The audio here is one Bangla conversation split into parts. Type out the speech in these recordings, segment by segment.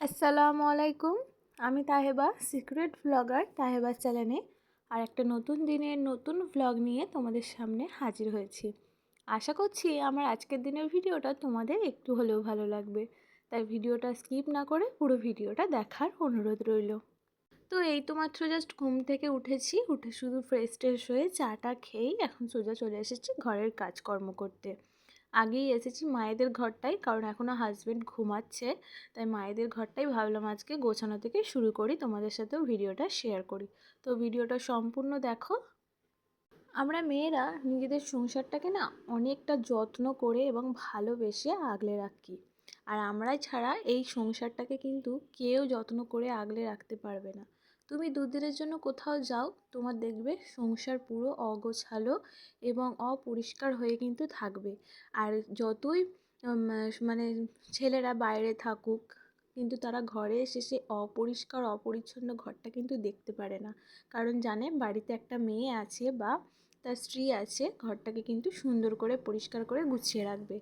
আসসালামু আলাইকুম। আমি তাহেবা সিক্রেট ব্লগার তাহেবার চ্যানেলে আর একটা নতুন দিনের নতুন ব্লগ নিয়ে তোমাদের সামনে হাজির হয়েছি। আশা করছি আমার আজকের দিনের ভিডিওটা তোমাদের একটু হলেও ভালো লাগবে। তাই ভিডিওটা স্কিপ না করে পুরো ভিডিওটা দেখার অনুরোধ রইল। তো এই তো মাত্র জাস্ট ঘুম থেকে উঠেছি। উঠে শুধু ফ্রেশ ট্রেশ হয়ে চাটা খেয়েই এখন সোজা চলে এসেছি ঘরের কাজকর্ম করতে। আগেই এসেছি মায়েদের ঘরটাই কারণ এখনও হাজব্যান্ড ঘুমাচ্ছে। তাই মায়েদের ঘরটাই ভাবলাম আজকে গোছানো থেকে শুরু করি, তোমাদের সাথেও ভিডিওটা শেয়ার করি। তো ভিডিওটা সম্পূর্ণ দেখো। আমরা মেয়েরা নিজেদের সংসারটাকে না অনেকটা যত্ন করে এবং ভালোবেসে আগলে রাখি। আর আমরাই ছাড়া এই সংসারটাকে কিন্তু কেউ যত্ন করে আগলে রাখতে পারবে না। তুমি দুদিনের জন্য কোথাও যাও, তোমার দেখবে সংসার পুরো অগোছালো এবং অপরিষ্কার হয়ে কিন্তু থাকবে। আর যতই মানে ছেলেরা বাইরে থাকুক, কিন্তু তারা ঘরে এসে সে অপরিষ্কার, অপরিচ্ছন্ন ঘরটা কিন্তু দেখতে পারে না। কারণ জানে বাড়িতে একটা মেয়ে আছে বা তার স্ত্রী আছে, ঘরটাকে কিন্তু সুন্দর করে, পরিষ্কার করে গুছিয়ে রাখবে।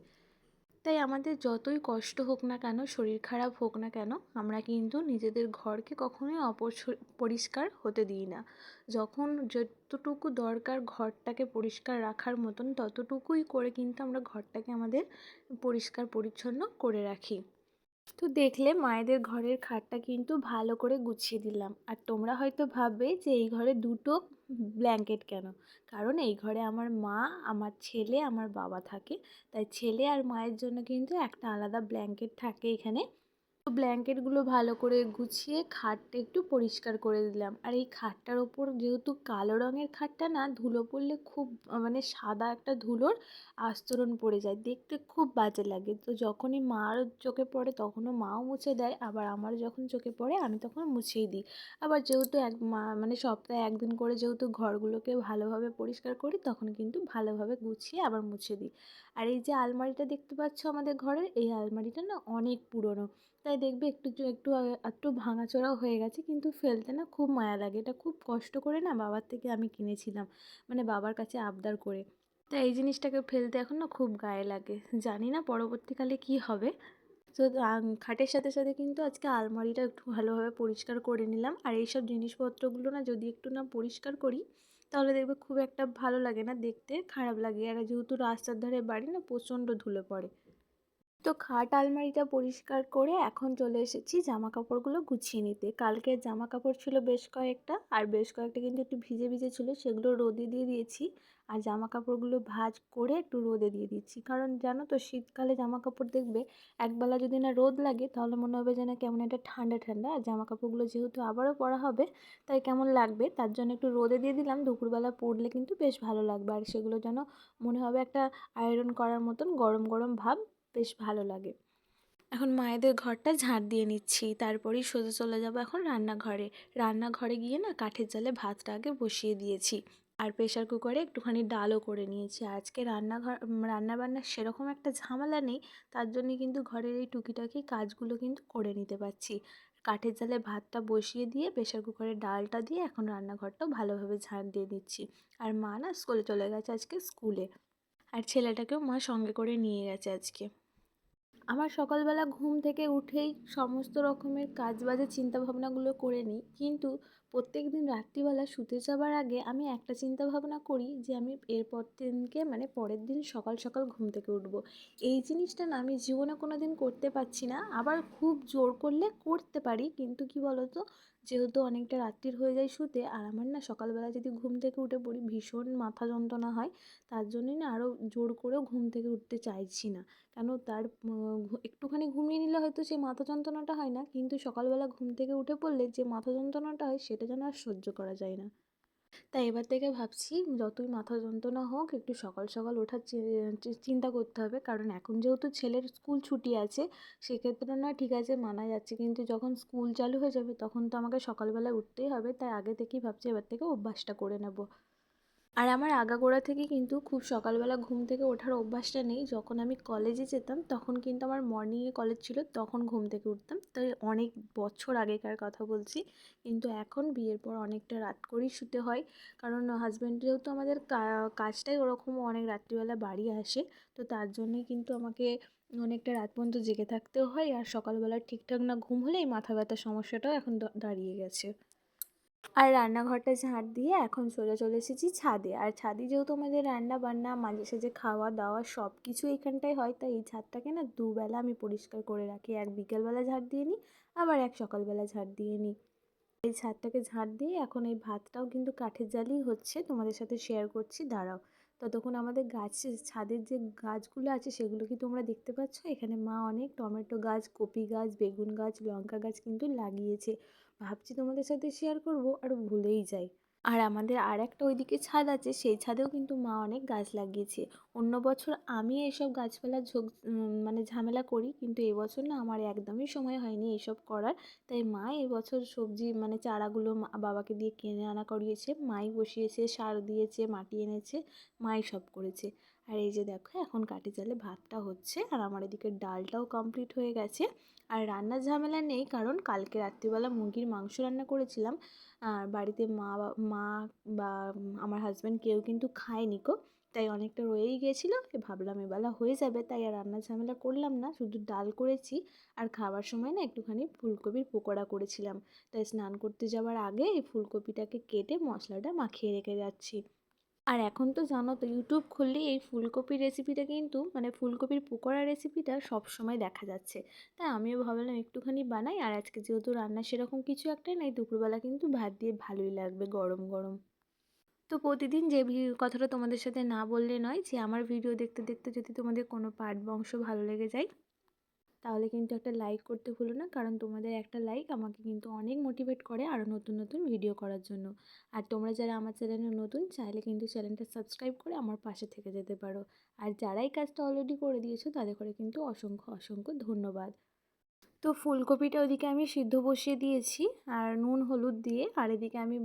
তাই আমাদের যতই কষ্ট হোক না কেন, শরীর খারাপ হোক না কেন, আমরা কিন্তু নিজেদের ঘরকে কখনোই অপরিষ্কার হতে দিই না। যখন যতটুকু দরকার ঘরটাকে পরিষ্কার রাখার মতন, ততটুকুই করে কিন্তু আমরা ঘরটাকে আমাদের পরিষ্কার পরিচ্ছন্ন করে রাখি। তো দেখলে মায়েদের ঘরের খাটটা কিন্তু ভালো করে গুছিয়ে দিলাম। আর তোমরা হয়তো ভাববে যে এই ঘরে দুটো ব্ল্যাঙ্কেট কেন? কারণ এই ঘরে আমার মা, আমার ছেলে, আমার বাবা থাকে। তাই ছেলে আর মায়ের জন্য কিন্তু একটা আলাদা ব্ল্যাঙ্কেট থাকে এখানে। তো ব্ল্যাঙ্কেটগুলো ভালো করে গুছিয়ে খাটটা একটু পরিষ্কার করে দিলাম। আর এই খাটটার ওপর যেহেতু কালো রঙের খাটটা না, ধুলো পড়লে খুব মানে সাদা একটা ধুলোর আস্তরণ পড়ে যায়। দেখতে খুব বাজে লাগে। তো যখনই মার চোখে পড়ে তখনও মাও মুছে দেয়। আবার আমার যখন চোখে পড়ে আমি তখন মুছেই দিই। আবার যেহেতু এক মা মানে সপ্তাহে একদিন করে যেহেতু ঘরগুলোকে ভালোভাবে পরিষ্কার করি, তখন কিন্তু ভালোভাবে গুছিয়ে আবার মুছে দিই। আর এই যে আলমারিটা দেখতে পাচ্ছ আমাদের ঘরের, এই আলমারিটা না অনেক পুরনো। তাই দেখবে একটু একটু একটু ভাঙাচোরাও হয়ে গেছে। কিন্তু ফেলতে না খুব মায়া লাগে। এটা খুব কষ্ট করে না বাবার থেকে আমি কিনেছিলাম। মানে বাবার কাছে আবদার করে। তাই এই জিনিসটাকে ফেলতে এখন না খুব গায়ে লাগে। জানি না পরবর্তীকালে কি হবে। তো খাটের সাথে সাথে কিন্তু আজকে আলমারিটা একটু ভালোভাবে পরিষ্কার করে নিলাম। আর এইসব জিনিসপত্রগুলো না যদি একটু না পরিষ্কার করি, তাহলে দেখবে খুব একটা ভালো লাগে না দেখতে, খারাপ লাগে। আর যেহেতু রাস্তার ধারে বাড়ি না প্রচণ্ড ধুলো পড়ে। তো খাট আলমারিটা পরিষ্কার করে এখন চলে এসেছি জামা কাপড়গুলো গুছিয়ে নিতে। কালকের জামা কাপড় ছিল বেশ কয়েকটা আর বেশ কয়েকটা কিন্তু একটু ভিজে ভিজে ছিল, সেগুলো রোদে দিয়ে দিয়েছি আর জামা কাপড়গুলো ভাজ করে একটু রোদে দিয়ে দিচ্ছি। কারণ জানো তো শীতকালে জামা কাপড় দেখবে একবেলা যদি না রোদ লাগে তাহলে মনে হবে যেন কেমন একটা ঠান্ডা ঠান্ডা। আর জামা কাপড়গুলো যেহেতু আবারও পরা হবে তাই কেমন লাগবে তার জন্য একটু রোদে দিয়ে দিলাম। দুপুরবেলা পরলে কিন্তু বেশ ভালো লাগবে আর সেগুলো যেন মনে হবে একটা আয়রন করার মতন গরম গরম ভাব বেশ ভালো লাগে। এখন মায়েদের ঘরটা ঝাঁট দিয়ে নিচ্ছি, তারপরেই সোজা চলে যাব এখন রান্নাঘরে। রান্নাঘরে গিয়ে না কাঠের জালে ভাতটা আগে বসিয়ে দিয়েছি আর প্রেশার কুকারে একটুখানি ডালও করে নিয়েছি। আজকে রান্নাঘর রান্নাবান্নার সেরকম একটা ঝামেলা নেই, তার জন্যে কিন্তু ঘরের এই টুকিটাকি কাজগুলো কিন্তু করে নিতে পারছি। কাঠের জালে ভাতটা বসিয়ে দিয়ে প্রেশার কুকারে ডালটা দিয়ে এখন রান্নাঘরটাও ভালোভাবে ঝাঁট দিয়ে দিচ্ছি আর মা না স্কুলে চলে গেছে আজকে স্কুলে। আর ছেলেটাকেও মা সঙ্গে করে নিয়ে গেছে আজকে। আমার সকালবেলা ঘুম থেকে উঠেই সমস্ত রকমের কাজ বাজের চিন্তাভাবনাগুলো করে নিই। কিন্তু প্রত্যেক দিন রাত্রিবেলা শুতে যাবার আগে আমি একটা চিন্তা ভাবনা করি যে আমি এরপর দিনকে মানে পরের দিন সকাল সকাল ঘুম থেকে উঠবো। এই জিনিসটা না আমি জীবনে কোনো দিন করতে পারছি না। আবার খুব জোর করলে করতে পারি। কিন্তু কি বলতো? যেহেতু অনেকটা রাত্রির হয়ে যায় শুতে, আর আমার না সকালবেলা যদি ঘুম থেকে উঠে পড়ি, ভীষণ মাথা যন্ত্রণা হয়, তার জন্যই না আরও জোর করেও ঘুম থেকে উঠতে চাইছি না। কেন তার একটুখানি ঘুমিয়ে নিলে হয়তো সেই মাথা যন্ত্রণাটা হয় না, কিন্তু সকালবেলা ঘুম থেকে উঠে পড়লে যে মাথা যন্ত্রণাটা হয়, সেটা যেন আর সহ্য করা যায় না। তাই এবার থেকে ভাবছি যতই মাথা যন্ত্রণা হোক, একটু সকাল সকাল ওঠার চিন্তা করতে হবে। কারণ এখন যেহেতু ছেলের স্কুল ছুটি আছে, সেক্ষেত্রে না ঠিক আছে মানা যাচ্ছে। কিন্তু যখন স্কুল চালু হয়ে যাবে, তখন তো আমাকে সকালবেলা উঠতেই হবে। তাই আগে থেকেই ভাবছি এবার থেকে অভ্যাসটা করে নেব। আর আমার আগাগোড়া থেকে কিন্তু খুব সকালবেলা ঘুম থেকে ওঠার অভ্যাসটা নেই। যখন আমি কলেজে যেতাম, তখন কিন্তু আমার মর্নিংয়ে কলেজ ছিল, তখন ঘুম থেকে উঠতাম। তাই অনেক বছর আগেকার কথা বলছি। কিন্তু এখন বিয়ের পর অনেকটা রাত করেই শুতে হয়। কারণ হাজব্যান্ড যেহেতু আমাদের কাজটাই ওরকম অনেক রাত্রিবেলা বাড়ি আসে। তো তার জন্যই কিন্তু আমাকে অনেকটা রাত পর্যন্ত জেগে থাকতেও হয়। আর সকালবেলা ঠিকঠাক না ঘুম হলে এই মাথা ব্যথার সমস্যাটাও এখন দাঁড়িয়ে গেছে। আর রান্নাঘরটা ঝাঁট দিয়ে এখন সোজা চলে এসেছি ছাদে। আর ছাদে যেহেতু আমাদের রান্না বান্না, মাঝে সাঝে খাওয়া দাওয়া সব কিছু এখানটায় হয়, তাই এই ছাদটাকে না দুবেলা আমি পরিষ্কার করে রাখি। এক বিকেলবেলা ঝাঁট দিয়ে নিই, আবার এক সকালবেলা ঝাঁট দিয়ে নিই। এই ছাদটাকে ঝাঁট দিয়ে এখন এই ভাতটাও কিন্তু কাঠের জালেই হচ্ছে, তোমাদের সাথে শেয়ার করছি, দাঁড়াও। ততক্ষণ আমাদের গাছে, ছাদের যে গাছগুলো আছে, সেগুলো কি তোমরা দেখতে পাচ্ছ? এখানে মা অনেক টমেটো গাছ, কপি গাছ, বেগুন গাছ, লঙ্কা গাছ কিন্তু লাগিয়েছে। ভাবছি তোমাদের সাথে শেয়ার করব আর ভুলেই যাই। আর আমাদের আর একটা ওইদিকে ছাদ আছে, সেই ছাদেও কিন্তু মা অনেক গাছ লাগিয়েছে। অন্য বছর আমি এসব গাছপালা ঝোঁক মানে ঝামেলা করি, কিন্তু এবছর না আমার একদমই সময় হয়নি এসব করার। তাই মা এবছর সবজি মানে চারাগুলো বাবাকে দিয়ে কিনে আনা করিয়েছে। মাই বসিয়েছে, সার দিয়েছে, মাটি এনেছে, মাই সব করেছে। আর এই যে দেখো, এখন কাঠি জালে ভাতটা হচ্ছে আর আমার এদিকে ডালটাও কমপ্লিট হয়ে গেছে। আর রান্নার ঝামেলা নেই কারণ কালকে রাত্রিবেলা মুরগির মাংস রান্না করেছিলাম। আর বাড়িতে মা মা বা আমার হাজব্যান্ড কেউ কিন্তু খায়নি কো তাই অনেকটা রয়েই গিয়েছিল ভাবলাম এবেলা হয়ে যাবে, তাই আর রান্নার ঝামেলা করলাম না, শুধু ডাল করেছি। আর খাবার সময় না একটুখানি ফুলকপির পকোড়া করেছিলাম। তাই স্নান করতে যাওয়ার আগে এই ফুলকপিটাকে কেটে মশলাটা মাখিয়ে রেখে যাচ্ছি। আর এখন তো জানো তো ইউটিউব খুললেই এই ফুলকপির রেসিপিটা কিন্তু মানে ফুলকপির পকোড়া রেসিপিটা সব সময় দেখা যাচ্ছে। তাই আমিও ভাবলাম একটুখানি বানাই, আর আজকে যেহেতু রান্না সেরকম কিছু একটাই নেই, দুপুরবেলা কিন্তু ভাত দিয়ে ভালোই লাগবে গরম গরম। তো প্রতিদিন যে কথাটা তোমাদের সাথে না বললে নয়, যে আমার ভিডিও দেখতে দেখতে যদি তোমাদের কোনো পার্ট বংশ ভালো লেগে যায় তাহলে কিন্তু একটা লাইক করতে ভুলো না। কারণ তোমাদের একটা লাইক আমাকে কিন্তু অনেক মোটিভেট করে আরও নতুন নতুন ভিডিও করার জন্য। আর তোমরা যারা আমার চ্যানেলে নতুন, চাইলে কিন্তু চ্যানেলটা সাবস্ক্রাইব করে আমার পাশে থেকে যেতে পারো। আর যারাই কাজটা অলরেডি করে দিয়েছ, তাদের করে কিন্তু অসংখ্য অসংখ্য ধন্যবাদ। তো ফুলকপিটা ওদিকে আমি সিদ্ধ বসিয়ে দিয়েছি, আর নুন, হলুদ দিয়ে, আর এদিকে আমি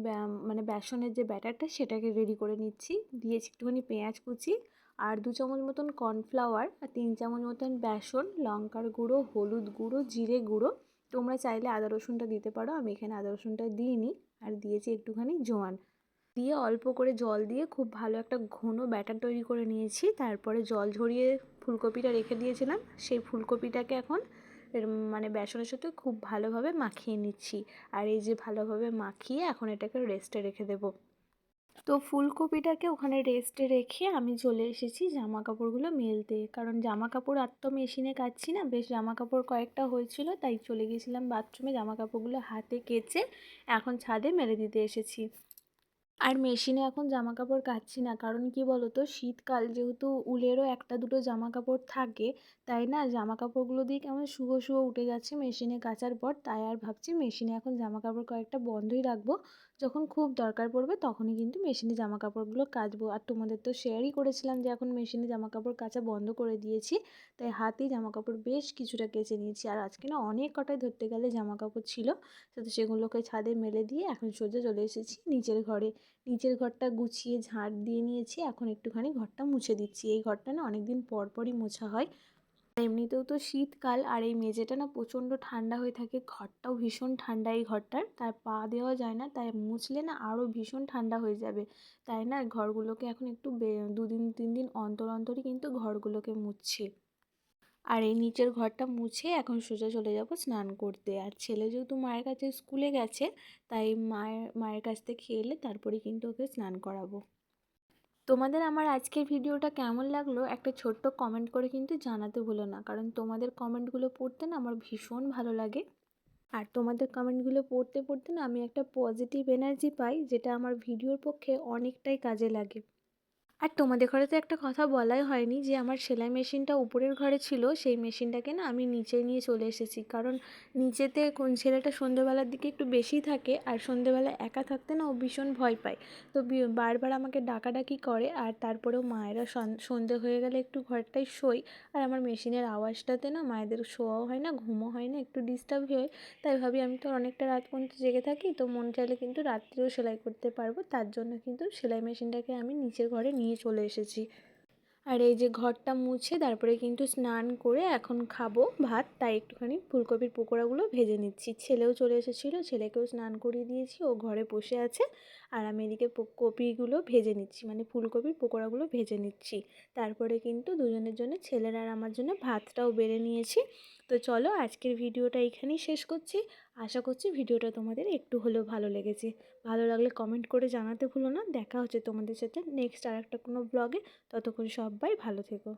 মানে বেসনের যে ব্যাটারটা, সেটাকে রেডি করে নিচ্ছি। দিয়েছি একটুখানি পেঁয়াজ কুচি আর দু চামচ মতন কর্নফ্লাওয়ার আর তিন চামচ মতন বেসন, লঙ্কার গুঁড়ো, হলুদ গুঁড়ো, জিরে গুঁড়ো। তোমরা চাইলে আদা রসুনটা দিতে পারো, আমি এখানে আদা রসুনটা দিইনি, আর দিয়েছি একটুখানি জোয়ান। দিয়ে অল্প করে জল দিয়ে খুব ভালো একটা ঘন ব্যাটার তৈরি করে নিয়েছি। তারপরে জল ঝরিয়ে ফুলকপিটা রেখে দিয়েছিলাম, সেই ফুলকপিটাকে এখন মানে বেসনের সাথে খুব ভালোভাবে মাখিয়ে নিচ্ছি। আর এই যে ভালোভাবে মাখিয়ে এখন এটাকে রেস্টে রেখে দেবো। তো ফুলকপিটাকে ওখানে রেস্টে রেখে আমি চলে এসেছি জামা কাপড়গুলো মেলতে। কারণ জামা কাপড় আর তো মেশিনে কাচ্ছি না, বেশ জামা কাপড় কয়েকটা হয়েছিল, তাই চলে গেছিলাম বাথরুমে জামা কাপড়গুলো হাতে কেচে এখন ছাদে মেলে দিতে এসেছি। আর মেশিনে এখন জামা কাপড় কাচ্ছি না, কারণ কি বলো তো শীতকাল যেহেতু উলেরও একটা দুটো জামা কাপড় থাকে, তাই না? জামা কাপড়গুলো দিয়ে কেমন শুভো শুভো উঠে যাচ্ছে মেশিনে কাচার পর, তাই আর ভাবছি মেশিনে এখন জামা কাপড় কয়েকটা বন্ধই রাখব। যখন খুব দরকার পড়বে তখনই কিন্তু মেশিনে জামা কাপড়গুলো কাচবো। আর তোমাদের তো শেয়ারই করেছিলাম যে এখন মেশিনে জামা কাপড় কাচা বন্ধ করে দিয়েছি, তাই হাতেই জামা কাপড় বেশ কিছুটা কেচে নিয়েছি। আর আজকে না অনেক কটাই ধরতে গেলে জামা কাপড় ছিল, তো সেগুলোকে ছাদে মেলে দিয়ে এখন সোজা চলে এসেছি নিচের ঘরে। নিচের ঘরটা গুছিয়ে ঝাড় দিয়ে নিয়েছি, এখন একটুখানি ঘরটা মুছে দিচ্ছি। এই ঘরটা না অনেক দিন পর পরই মোছা হয় এমনিতেও তো শীতকাল আর এই মেঝেটা না প্রচণ্ড ঠান্ডা হয়ে থাকে, ঘরটাও ভীষণ ঠান্ডা এই ঘরটার। তাই পা দেওয়া যায় না, তাই মুছলে না আরও ভীষণ ঠান্ডা হয়ে যাবে। তাই না ঘরগুলোকে এখন একটু দুদিন, তিন দিন অন্তর অন্তরই কিন্তু ঘরগুলোকে মুছছে। আর এই নিচের ঘরটা মুছে এখন সোজা চলে যাব স্নান করতে। আর ছেলে যেহেতু মায়ের কাছে স্কুলে গেছে, তাই মায়ের মায়ের কাছ থেকে খেয়ে এলে তারপরে কিন্তু ওকে স্নান করাবো। তোমাদের আমার আজকের ভিডিওটা কেমন লাগল একটা ছোট্ট কমেন্ট করে কিন্তু জানাতে ভুলো না। কারণ তোমাদের কমেন্টগুলো পড়তে না আমার ভীষণ ভালো লাগে। আর তোমাদের কমেন্টগুলো পড়তে পড়তে না আমি একটা পজিটিভ এনার্জি পাই, যেটা আমার ভিডিওর পক্ষে অনেকটাই কাজে লাগে। আর তোমাদের ঘরে তো একটা কথা বলাই হয়নি যে আমার সেলাই মেশিনটা উপরের ঘরে ছিল, সেই মেশিনটাকে না আমি নিচে নিয়ে চলে এসেছি। কারণ নিচেতে কোন ছেলেটা সন্ধেবেলার দিকে একটু বেশি থাকে আর সন্ধেবেলা একা থাকতে না ও ভীষণ ভয় পায়। তো বারবার আমাকে ডাকাডাকি করে আর তারপরেও মায়েরা সন- সন্ধে হয়ে গেলে একটু ঘরটায় শোয়। আর আমার মেশিনের আওয়াজটাতে না মায়েদের শোয়াও হয় না, ঘুমও হয় না, একটু ডিস্টার্ব হয়। তাই ভাবি আমি তো অনেকটা রাত পর্যন্ত জেগে থাকি, তো মন চাইলে কিন্তু রাত্রেও সেলাই করতে পারব। তার জন্য কিন্তু সেলাই মেশিনটাকে আমি নিচের ঘরে নিয়ে চলে এসেছি। আর এই যে ঘরটা মুছে তারপরে কিন্তু স্নান করে এখন খাব ভাত, তাই একটুখানি ফুলকপির পকোড়াগুলো ভেজে নিচ্ছি। ছেলেও চলে এসেছিল, ছেলেকেও স্নান করিয়ে দিয়েছি, ও ঘরে বসে আছে। আর আমি এদিকে কপিগুলো ভেজে নিচ্ছি মানে ফুলকপির পকোড়াগুলো ভেজে নিচ্ছি। তারপরে কিন্তু দুজনের জন্য, ছেলের আর আমার জন্য ভাতটাও বেড়ে নিয়েছি। তো চলো আজকের ভিডিওটা এখানেই শেষ করছি। আশা করছি ভিডিওটা তোমাদের একটু হলেও ভালো লেগেছে। ভালো লাগলে কমেন্ট করে জানাতে ভুলো না। দেখা হচ্ছে তোমাদের সাথে নেক্সট আর একটা কোনো ব্লগে ততক্ষণ সবাই ভালো থেকো।